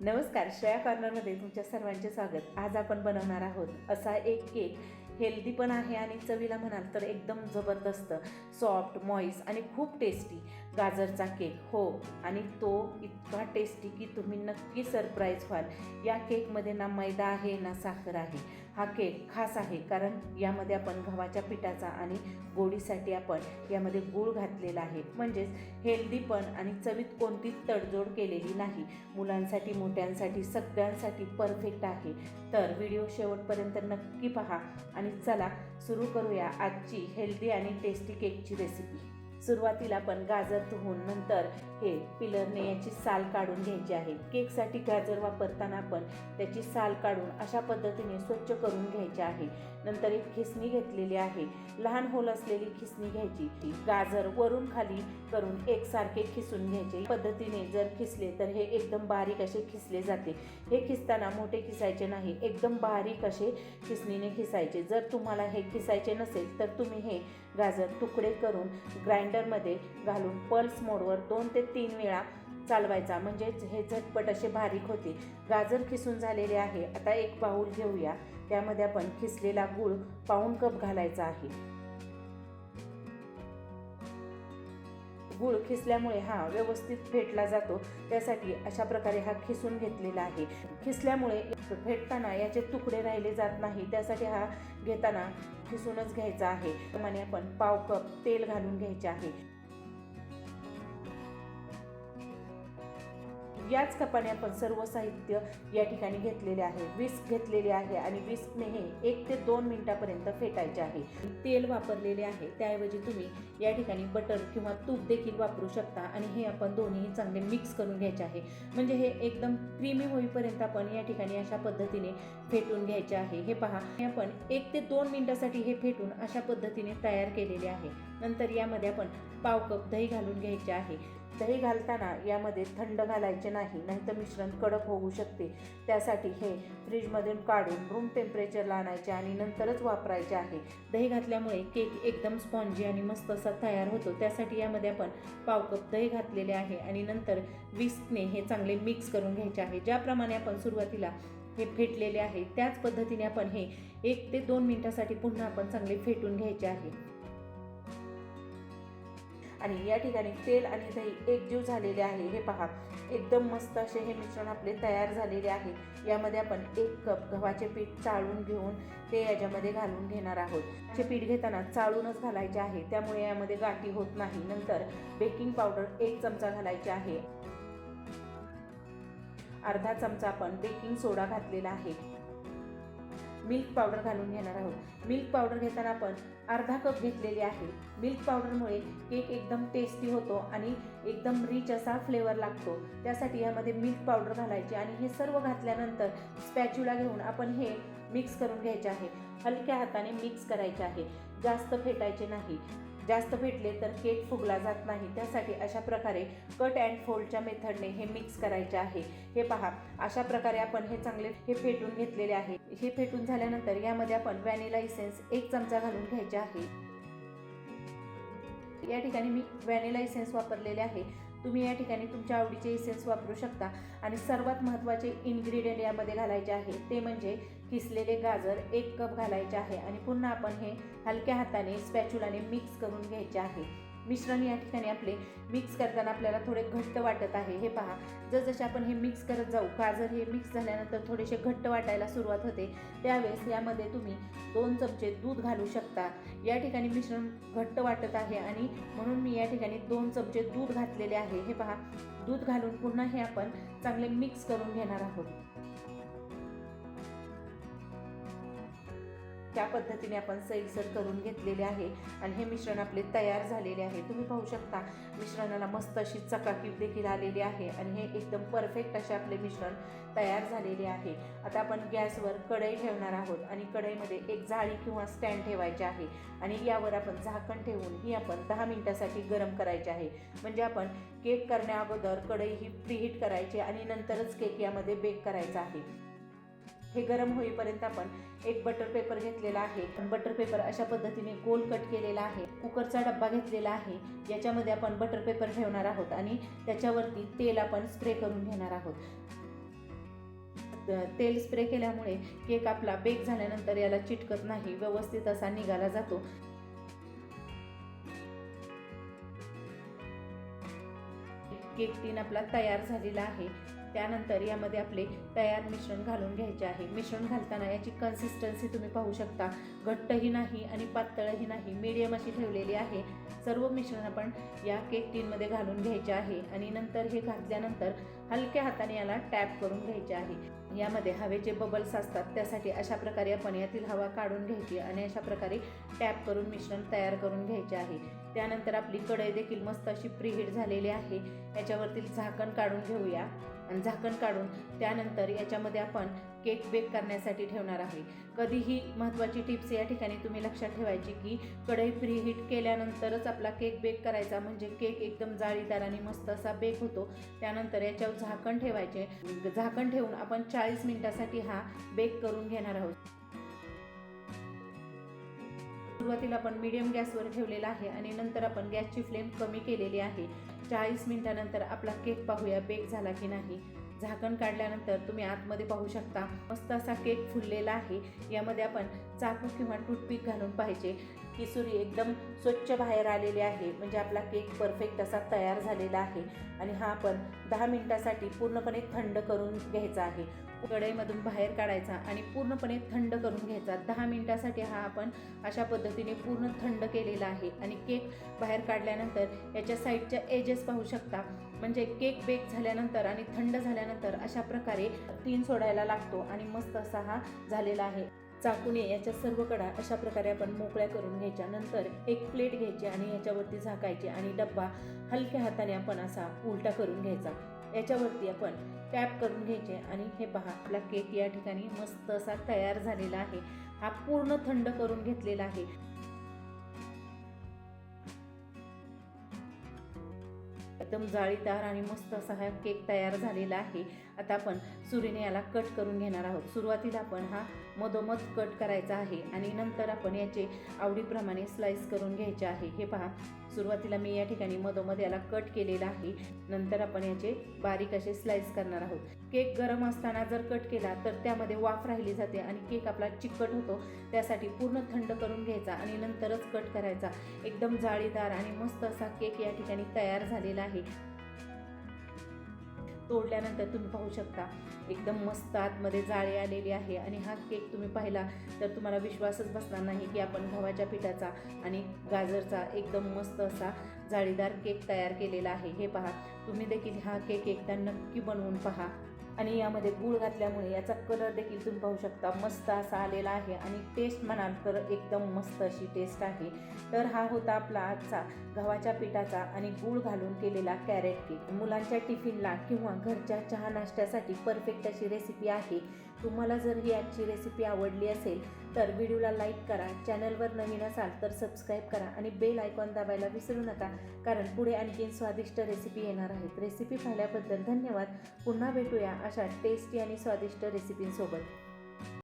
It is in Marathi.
नमस्कार श्रेया कॉर्नरमध्ये तुमच्या सर्वांचे स्वागत. आज आपण बनवणार आहोत असा एक केक. हेल्दी पण आहे आणि चवीला म्हणाल तर एकदम जबरदस्त सॉफ्ट मॉईस आणि खूप टेस्टी गाजरचा केक. हो आणि तो इतका टेस्टी की तुम्ही नक्की सरप्राईज व्हाल. या केकमध्ये ना मैदा आहे ना साखर आहे. हा केक खास आहे कारण यामध्ये आपण गव्हाच्या पिठाचा आणि गोडीसाठी आपण यामध्ये गूळ घातलेला आहे. म्हणजेच हेल्दी पण आणि चवीत कोणतीच तडजोड केलेली नाही. मुलांसाठी मोठ्यांसाठी सगळ्यांसाठी परफेक्ट आहे. तर व्हिडिओ शेवटपर्यंत नक्की पहा आणि चला सुरू करूया आजची हेल्दी आणि टेस्टी केकची रेसिपी सुरुवातीला आपण गाजर धुवून नंतर हे पिलरने याची साल काढून घ्यायची आहे. केकसाठी गाजर वापरताना आपण त्याची साल काढून अशा पद्धतीने स्वच्छ करून घ्यायची आहे. नंतर एक खिसणी घेतलेली आहे. लहान होल असलेली खिसणी घ्यायची. ती गाजर वरून खाली करून एकसारखे खिसून घ्यायचे. पद्धतीने जर खिसले तर हे एकदम बारीक असे खिसले जाते. हे खिसताना मोठे खिसायचे नाही एकदम बारीक असे खिसणीने खिसायचे. जर तुम्हाला हे खिसायचे नसेल तर तुम्ही हे गाजर तुकडे करून ग्राइंडरमध्ये घालून पल्स मोडवर दोन ते तीन वेळा चालवायचा. म्हणजेच हे झटपट असे बारीक होते. गाजर खिसून झालेले आहे. आता एक बाऊल घेऊया. त्यामध्ये आपण खिसलेला गूळ पाऊण कप घालायचा आहे. गूळ खिसल्यामुळे हा व्यवस्थित फेटला जातो. त्यासाठी अशा प्रकारे हा खिसून घेतलेला आहे. खिसल्यामुळे फेटताना याचे तुकडे राहिले जात नाही. त्यासाठी हा घेताना खिसूनच घ्यायचा आहे. त्याप्रमाणे आपण पाव कप तेल घालून घ्यायचे आहे. याच कपाने आपण सर्व साहित्य या ठिकाणी घेतलेले आहे. विस्क घेतलेले आहे आणि विस्कने हे एक ते दोन मिनिटापर्यंत फेटायचे आहे. तेल वापरलेले आहे. त्याऐवजी तुम्ही या ठिकाणी बटर किंवा तूप देखील वापरू शकता आणि हे आपण दोन्ही चांगले मिक्स करून घ्यायचे आहे. म्हणजे हे एकदम क्रीमी होईपर्यंत आपण या ठिकाणी अशा पद्धतीने फेटून घ्यायचे आहे. हे पहा हे आपण एक ते दोन मिनिटासाठी हे फेटून अशा पद्धतीने तयार केलेले आहे. नंतर यामध्ये आपण पाव कप दही घालून घ्यायचे आहे. दही घालताना यामध्ये थंड घालायचे नाही नाहीतर मिश्रण कडक होऊ शकते. त्यासाठी हे फ्रीजमधून काढून रूम टेम्परेचरला आणायचे आणि नंतरच वापरायचे आहे. दही घातल्यामुळे केक एकदम स्पॉन्जी आणि मस्त असा तयार होतो. त्यासाठी यामध्ये आपण पाव कप दही घातलेले आहे आणि नंतर विस्कने हे चांगले मिक्स करून घ्यायचे आहे. ज्याप्रमाणे आपण सुरुवातीला हे फेटलेले आहे त्याच पद्धतीने आपण हे एक ते दोन मिनिटासाठी पुन्हा आपण चांगले फेटून घ्यायचे आहे. आणि या ठिकाणी तेल आणि दही एकजीव झालेले आहे. हे पहा एकदम मस्त असे हे मिश्रण आपले तयार झालेले आहे. यामध्ये आपण एक कप गव्हाचे पीठ चाळून घेऊन ते याच्यामध्ये घालून घेणार आहोत. चे पीठ घेताना चाळूनच घालायचे आहे. त्यामुळे यामध्ये गाठी होत नाही. नंतर बेकिंग पावडर एक चमचा घालायचे आहे. अर्धा चमचा आपण बेकिंग सोडा घातलेला आहे. मिल्क पावडर घालून घेणार आहोत. मिल्क पावडर घेताना आपण अर्धा कप घेतलेली आहे. मिल्क पावडरमुळे केक एकदम टेस्टी होतो आणि एकदम रिच असा फ्लेवर लागतो. त्यासाठी यामध्ये मिल्क पावडर घालायची आणि हे सर्व घातल्यानंतर स्पॅच्युला घेऊन आपण हे मिक्स करून घ्यायचे आहे. हलक्या हाताने मिक्स करायचे आहे. जास्त फेटायचे नाही. जास्त भेटले तर केक फुगला जात नाही. त्यासाठी अशा प्रकारे कट अँड फोल्डच्या मेथडने हे मिक्स करायचे आहे. हे पहा अशा प्रकारे आपण हे चांगले हे फेटून घेतलेले आहे. हे फेटून झाल्यानंतर यामध्ये आपण व्हॅनिला इसेन्स एक चमचा घालून घ्यायचे आहे. या ठिकाणी मी व्हॅनिला इसेन्स वापरलेले आहे. तुम्ही या ठिकाणी तुमच्या आवडीचे इसेन्स वापरू शकता. आणि सर्वात महत्त्वाचे इन्ग्रेडियंट यामध्ये घालायचे आहे ते म्हणजे किसलेले गाजर एक कप घालायचे आहे. आणि पुन्हा आपण हे हलक्या हाताने स्पॅच्युलाने मिक्स करून घ्यायचे आहे. मिश्रण या ठिकाणी आपले मिक्स करताना आपल्याला थोडे घट्ट वाटत आहे. हे पहा. जसजसे आपण हे मिक्स करत जाऊ गाजर हे मिक्स झाल्यानंतर थोडेसे घट्ट वाटायला सुरुवात होते. त्यावेळेस यामध्ये तुम्ही दोन चमचे दूध घालू शकता. या ठिकाणी मिश्रण घट्ट वाटत आहे आणि म्हणून मी या ठिकाणी दोन चमचे दूध घातलेले आहे. हे पहा. दूध घालून पुन्हा हे आपण चांगले मिक्स करून घेणार आहोत. त्या पद्धतीने आपण सैलसर करून घेतलेले आहे आणि हे मिश्रण आपले तयार झालेले आहे. तुम्ही पाहू शकता मिश्रणाला मस्त अशी चकाकी देखील आलेली आहे आणि हे एकदम परफेक्ट असे आपले मिश्रण तयार झालेले आहे. आता आपण गॅसवर कढई ठेवणार आहोत आणि कढईमध्ये एक जाळी किंवा स्टँड ठेवायचे आहे आणि यावर आपण झाकण ठेवून ही आपण दहा मिनटासाठी गरम करायचे आहे. म्हणजे आपण केक करण्या अगोदर कढई ही प्रीहीट करायची आणि नंतरच केक यामध्ये बेक करायचा आहे. हे गरम होईपर्यंत आपण एक बटर पेपर घेतलेला आहे. बटर पेपर अशा पद्धतीने गोल कट केलेला आहे. कुकरचा डब्बा घेतलेला आहे. याच्यामध्ये आपण बटर पेपर ठेवणार आहोत आणि त्याच्यावरती तेल आपण स्प्रे करून घेणार आहोत. तेल स्प्रे केल्यामुळे केक आपला बेक झाल्यानंतर याला चिटकत नाही. व्यवस्थित असा निघाला जातो. केक टीन आपला तयार झालेला आहे. त्यानंतर यामध्ये आपले तयार मिश्रण घालून घ्यायचे आहे. मिश्रण घालताना याची कन्सिस्टन्सी तुम्ही पाहू शकता. घट्टही नाही आणि पातळही नाही. मीडियम अशी ठेवलेली आहे. सर्व मिश्रण आपण या केक टीनमध्ये घालून घ्यायचे आहे. आणि नंतर हे घातल्यानंतर हलक्या हाताने याला टॅप करून घ्यायचे आहे. यामध्ये हवेचे बबल्स असतात त्यासाठी अशा प्रकारे आपण यातील हवा काढून घ्यायची आणि अशा प्रकारे टॅप करून मिश्रण तयार करून घ्यायचे आहे. त्यानंतर आपली कढई देखील मस्त अशी प्रीहीट झालेली आहे. याच्यावरतील झाकण काढून घेऊया. आणि झाकण काढून त्यानंतर याच्यामध्ये आपण केक बेक करण्यासाठी ठेवणार आहे. कधीही महत्त्वाची टिप्स या ठिकाणी तुम्ही लक्षात ठेवायची की कढई प्रीहीट केल्यानंतरच आपला केक बेक करायचा म्हणजे केक एकदम जाळीदार आणि मस्त असा बेक होतो. त्यानंतर याच्यावर झाकण ठेवायचे. झाकण ठेवून आपण चाळीस मिनिटासाठी हा बेक करून घेणार आहोत. सुरुवातीला आपण मीडियम गॅसवर ठेवलेला आहे आणि नंतर आपण गॅसची फ्लेम कमी केलेली आहे. चाळीस मिनिटानंतर आपला केक पाहूया बेक झाला की नाही. झाकण काढल्यानंतर तुम्ही आतमध्ये पाहू शकता. मस्त असा केक फुललेला आहे. यामध्ये आपण चाकू किंवा टूथपिक घालून पाहिजे किसुरी एकदम स्वच्छ बाहेर आलेली आहे. म्हणजे आपला केक परफेक्ट असा तयार झालेला आहे. आणि हा आपण दहा मिनटासाठी पूर्णपणे थंड करून घ्यायचा आहे. कढईमधून बाहेर काढायचा आणि पूर्णपणे थंड करून घ्यायचा. दहा मिनटासाठी हा आपण अशा पद्धतीने पूर्ण थंड केलेला आहे. आणि केक बाहेर काढल्यानंतर याच्या साईडच्या एजेस पाहू शकता. म्हणजे केक बेक झाल्यानंतर आणि थंड झाल्यानंतर अशा प्रकारे तीन सोडायला लागतो आणि मस्त असा हा झालेला आहे. चाकूने याच्या सर्व कडा अशा प्रकारे आपण मोकळ्या करून घ्यायच्या. नंतर एक प्लेट घ्यायची आणि याच्यावरती झाकायची आणि डब्बा हलक्या हाताने आपण असा उलटा करून घ्यायचा. याच्यावरती आपण टॅप करून घ्यायचे आणि हे पहा आपला केक या ठिकाणी मस्त असा तयार झालेला आहे. हा पूर्ण थंड करून घेतलेला आहे. एकदम जाळीदार आणि मस्त असा हा केक तयार झालेला आहे. आता आपण सुरीने याला कट करून घेणार आहोत. सुरुवातीला आपण हा मधोमध कट करायचा आहे आणि नंतर आपण याचे आवडीप्रमाणे स्लाईस करून घ्यायचे आहे. हे पहा. सुरुवातीला मी या ठिकाणी मधोमध याला कट केलेला आहे. नंतर आपण याचे बारीक असे स्लाइस करणार आहोत. केक गरम असताना जर कट केला तर त्यामध्ये वाफ राहिली जाते आणि केक आपला चिकट होतो. त्यासाठी पूर्ण थंड करून घ्यायचा आणि नंतरच कट करायचा. एकदम जाळीदार आणि मस्त असा केक या ठिकाणी तयार झालेला आहे. तोडल्यानंतर तुम्ही पाहू शकता. एकदम मस्त आतमध्ये जाळी आलेली आहे आणि हा केक तुम्ही पाहिला तर तुम्हाला विश्वासच बसणार नाही की आपण गव्हाच्या पिठाचा आणि गाजरचा एकदम मस्त असा जाळीदार केक तयार केलेला आहे. हे पहा तुम्ही देखील हा केक एकदा नक्की बनवून पहा. आणि यामध्ये गूळ घातल्यामुळे याचा कलर देखील तुम्ही पाहू शकता. मस्त असा आलेला आहे आणि टेस्ट म्हणाल तर एकदम मस्त अशी टेस्ट आहे. तर हा होता आपला आजचा गव्हाच्या पिठाचा आणि गूळ घालून केलेला कॅरेट केक मुलांच्या टिफिनला किंवा घरच्या चहा नाश्त्यासाठी परफेक्ट अशी रेसिपी आहे. तुम्हाला जर ही आजची रेसिपी आवडली असेल तर व्हिडिओला लाईक करा चॅनलवर नवीन असाल तर सबस्क्राईब करा आणि बेल आयकॉन दाबायला विसरू नका. कारण पुढे आणखीन स्वादिष्ट रेसिपी येणार आहेत. रेसिपी पाहिल्याबद्दल धन्यवाद. पुन्हा भेटूया अशा टेस्टी आणि स्वादिष्ट रेसिपींसोबत